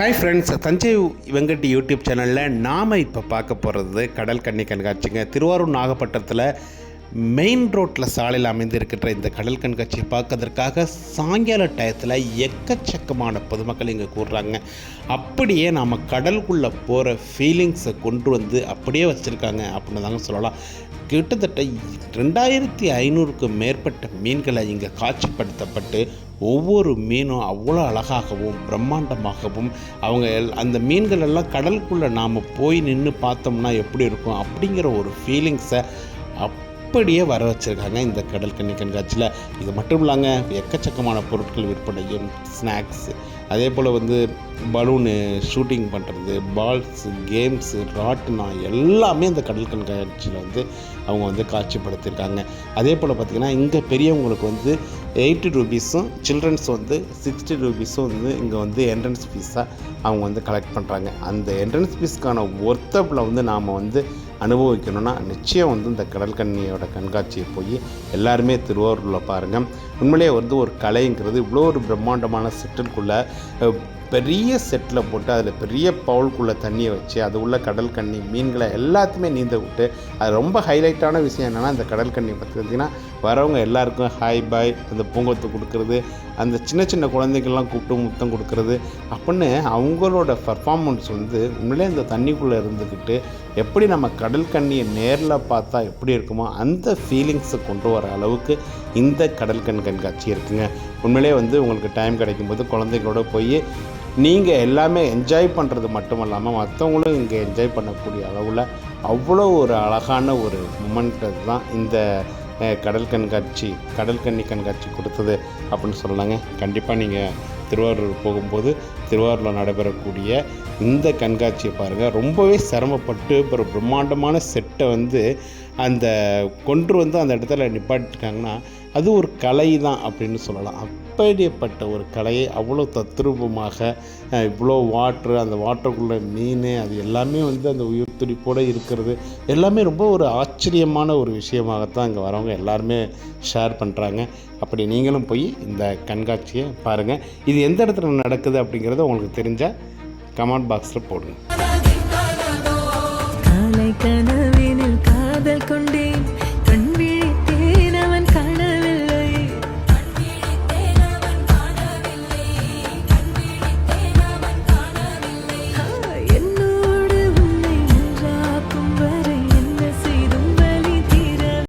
Hi friends Thanjai Venkat YouTube சேனலில் நாம் இப்போ பார்க்க போகிறது கடல் கண்ணி கண்காட்சிங்க. திருவாரூர் நாகப்பட்டினத்தில் மெயின் ரோட்டில் சாலையில் அமைந்திருக்கின்ற இந்த கடல் கண்காட்சியை பார்க்கறதுக்காக சாயங்கால டயத்தில் எக்கச்சக்கமான பொதுமக்கள் இங்கே கூடுறாங்க. அப்படியே நாம் கடலுக்குள்ளே போகிற ஃபீலிங்ஸை கொண்டு வந்து அப்படியே வச்சுருக்காங்க அப்படின்னு தாங்க சொல்லலாம். கிட்டத்தட்ட ரெண்டாயிரத்தி ஐநூறுக்கு மேற்பட்ட மீன்களை இங்கே காட்சிப்படுத்தப்பட்டு ஒவ்வொரு மீனும் அவ்வளோ அழகாகவும் பிரம்மாண்டமாகவும் அவங்க எல்- அந்த மீன்கள் எல்லாம் கடலுக்குள்ளே நாம் போய் நின்று பார்த்தோம்னா எப்படி இருக்கும் அப்படிங்கிற ஒரு ஃபீலிங்ஸை அப் அப்படியே வர வச்சுருக்காங்க இந்த கடல் கண்ணி கண்காட்சியில். இது மட்டும் இல்லாங்க எக்கச்சக்கமான பொருட்கள் விற்பனையும் ஸ்நாக்ஸ் அதே போல் வந்து பலூனு ஷூட்டிங் பண்ணுறது பால்ஸு கேம்ஸு ராட்டினா எல்லாமே இந்த கடல் கண்காட்சியில் வந்து அவங்க வந்து காட்சிப்படுத்தியிருக்காங்க. அதே போல் பார்த்திங்கன்னா இங்கே பெரியவங்களுக்கு வந்து எயிட்டி ருபீஸும் சில்ட்ரன்ஸ் வந்து சிக்ஸ்டி ருபீஸும் வந்து இங்கே வந்து என்ட்ரன்ஸ் ஃபீஸாக அவங்க வந்து கலெக்ட் பண்ணுறாங்க அந்த என்ட்ரன்ஸ் ஃபீஸ்க்கான ஒர்த்தப்பில் வந்து நாம் வந்து அனுபவிக்கணும்னா நிச்சயம் வந்து இந்த கடல் கண்ணியோட கண்காட்சியை போய் எல்லாருமே திருவாரூரில் பாருங்கள் உண்மையிலேயே வந்து ஒரு கலைங்கிறது இவ்வளோ ஒரு பிரம்மாண்டமான செட்டிலுக்குள்ளே பெரிய செட்டில் போட்டு அதில் பெரிய பவுலுக்குள்ளே தண்ணியை வச்சு அது உள்ள கடல் கண்ணி மீன்களை எல்லாத்தையுமே நீந்த விட்டு அது ரொம்ப ஹைலைட்டான விஷயம் என்னென்னா அந்த கடல் கண்ணி பார்த்துக்கிட்டிங்கன்னா பார்த்தீங்கன்னா வரவங்க எல்லாருக்கும் ஹாய் பாய் அந்த பூங்கொத்து கொடுக்கறது அந்த சின்ன சின்ன குழந்தைகள்லாம் கூப்பிட்டு முத்தம் கொடுக்கறது அப்படின்னு அவங்களோட பர்ஃபார்மன்ஸ் வந்து உண்மையிலே இந்த தண்ணிக்குள்ளே இருந்துக்கிட்டு எப்படி நம்ம கடல் கண்ணியை நேரில் பார்த்தா எப்படி இருக்குமோ அந்த ஃபீலிங்ஸை கொண்டு வர அளவுக்கு இந்த கடல் கண் கண்காட்சி இருக்குங்க. உண்மையிலே வந்து உங்களுக்கு டைம் கிடைக்கும்போது குழந்தைங்களோட போய் நீங்கள் எல்லாமே என்ஜாய் பண்ணுறது மட்டும் இல்லாமல் மற்றவங்களும் இங்கே என்ஜாய் பண்ணக்கூடிய அளவில் அவ்வளோ ஒரு அழகான ஒரு மூமெண்ட் தான் இந்த கடல் கண்காட்சி கடல் கண்ணி கண்காட்சி கொடுத்தது அப்படின்னு சொல்லலாங்க. கண்டிப்பாக நீங்கள் திருவாரூர் போகும்போது திருவாரூரில் நடைபெறக்கூடிய இந்த கண்காட்சியை பாருங்கள் ரொம்பவே சிரமப்பட்டு ஒரு பிரம்மாண்டமான செட்டை வந்து அந்த கொன்று வந்து அந்த இடத்துல நிப்பாட்டிருக்காங்கன்னா அது ஒரு கலை தான் அப்படின்னு சொல்லலாம். அப்படிப்பட்ட ஒரு கலையை அவ்வளோ தத்ரூபமாக இவ்வளோ வாட்ரு அந்த வாட்டருக்குள்ளே மீன் அது எல்லாமே வந்து அந்த உயிர் துடிப்போடு இருக்கிறது. எல்லாமே ரொம்ப ஒரு ஆச்சரியமான ஒரு விஷயமாகத்தான் இங்கே வரவங்க எல்லாருமே ஷேர் பண்ணுறாங்க அப்படி நீங்களும் போய் இந்த கண்காட்சியை பாருங்கள் இது எந்த இடத்துல நடக்குது அப்படிங்கிறத உங்களுக்கு தெரிஞ்சால் கமெண்ட் பாக்ஸில் போடுங்க.